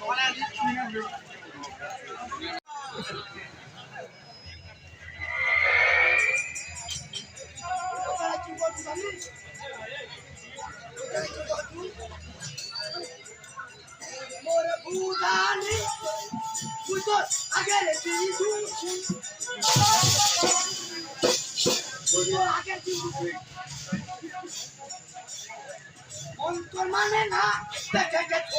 মোরে বুদানি অন্তর মানে না দেখে গেছে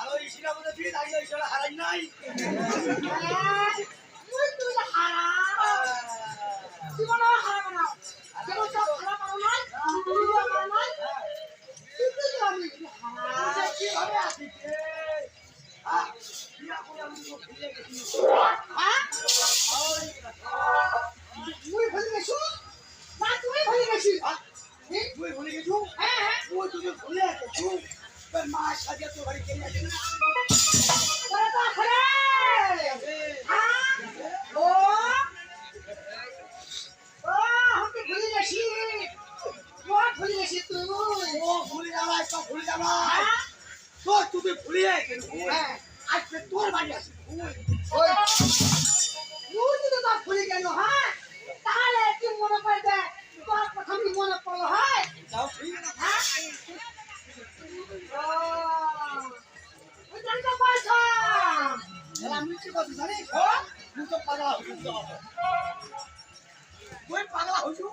আলো ইসিরা বলে তুই দাঁড়িয়ে ইসরা হারাই নাই। ও ভুলে যাবাই তো ভুলে যাবাই তো তুমি ভুলিয়ে কেন আজকে তোর বাড়ি আসি যাও ঠিক আমি কি কথা জানিস তুই তো পাগলা হইছু তুই পাগলা হইছু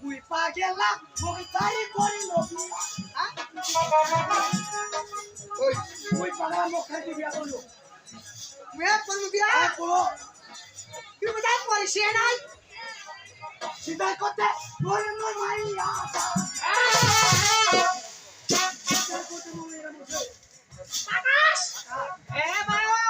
তুই পাগেলা মুখে তাই করি নবি। হ্যাঁ? ওই ওই পাড়া মুখে হ্যাঁ, কি বিয়া করল বিয়া করল বিয়া? করল তুই বুঝা পরে সে নাই? সিধা করতে? তোর নয় মাইয়া হ্যাঁ। বাতাস এ বাবা!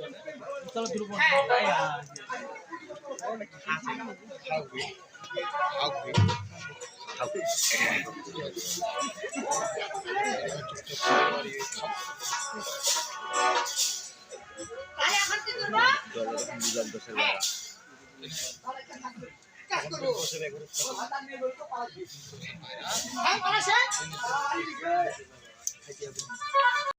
হ্যাঁ